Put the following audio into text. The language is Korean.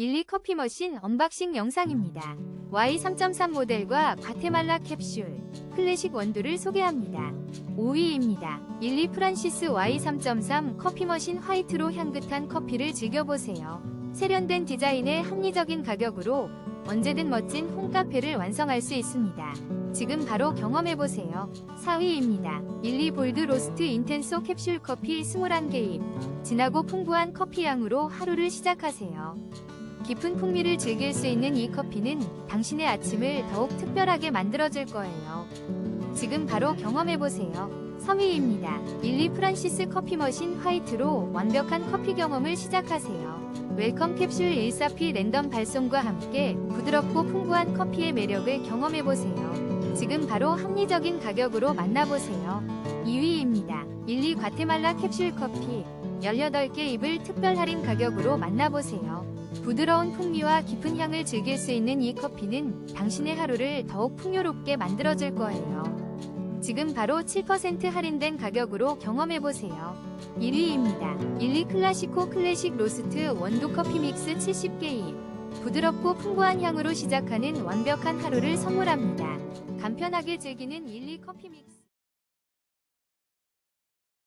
12 커피 머신 언박싱 영상입니다. Y3.3 모델과 과테말라 캡슐, 클래식 원두를 소개합니다. 5위입니다. 12 프란시스 Y3.3 커피 머신 화이트로 향긋한 커피를 즐겨보세요. 세련된 디자인의 합리적인 가격으로 언제든 멋진 홈카페를 완성할 수 있습니다. 지금 바로 경험해보세요. 4위입니다. 12 볼드 로스트 인텐소 캡슐 커피 21개입. 진하고 풍부한 커피 향으로 하루를 시작하세요. 깊은 풍미를 즐길 수 있는 이 커피는 당신의 아침을 더욱 특별하게 만들어줄 거예요. 지금 바로 경험해보세요. 3위입니다. 12 프란시스 커피 머신 화이트로 완벽한 커피 경험을 시작하세요. 웰컴 캡슐 14P 랜덤 발송과 함께 부드럽고 풍부한 커피의 매력을 경험해보세요. 지금 바로 합리적인 가격으로 만나보세요. 2위입니다. 12 과테말라 캡슐 커피 18개 입을 특별 할인 가격으로 만나보세요. 부드러운 풍미와 깊은 향을 즐길 수 있는 이 커피는 당신의 하루를 더욱 풍요롭게 만들어줄 거예요. 지금 바로 7% 할인된 가격으로 경험해보세요. 1위입니다. 12 클라시코 클래식 로스트 원두 커피 믹스 70개입. 부드럽고 풍부한 향으로 시작하는 완벽한 하루를 선물합니다. 간편하게 즐기는 12 커피 믹스.